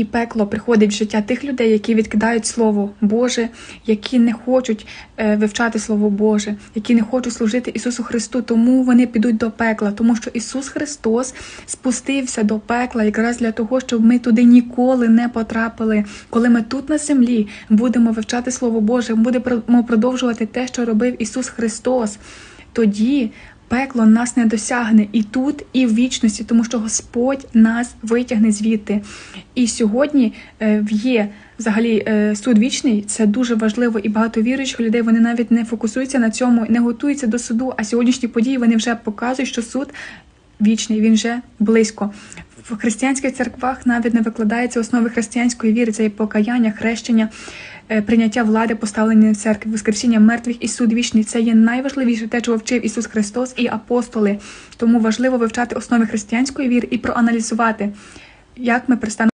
І пекло приходить в життя тих людей, які відкидають Слово Боже, які не хочуть е, вивчати Слово Боже, які не хочуть служити Ісусу Христу. Тому вони підуть до пекла, тому що Ісус Христос спустився до пекла якраз для того, щоб ми туди ніколи не потрапили. Коли ми тут на землі будемо вивчати Слово Боже, будемо продовжувати те, що робив Ісус Христос, тоді. Пекло нас не досягне і тут, і в вічності, тому що Господь нас витягне звідти. І сьогодні е, є взагалі е, суд вічний. Це дуже важливо, і багато віруючих людей вони навіть не фокусуються на цьому, не готуються до суду. А сьогоднішні події вони вже показують, що суд вічний, він вже близько. В християнських церквах навіть не викладається основи християнської віри. Це є покаяння, хрещення, прийняття влади, поставлення в церкві, воскресіння мертвих і суд вічний. Це є найважливіше те, чого вчив Ісус Христос і апостоли. Тому важливо вивчати основи християнської віри і проаналізувати, як ми пристанемо.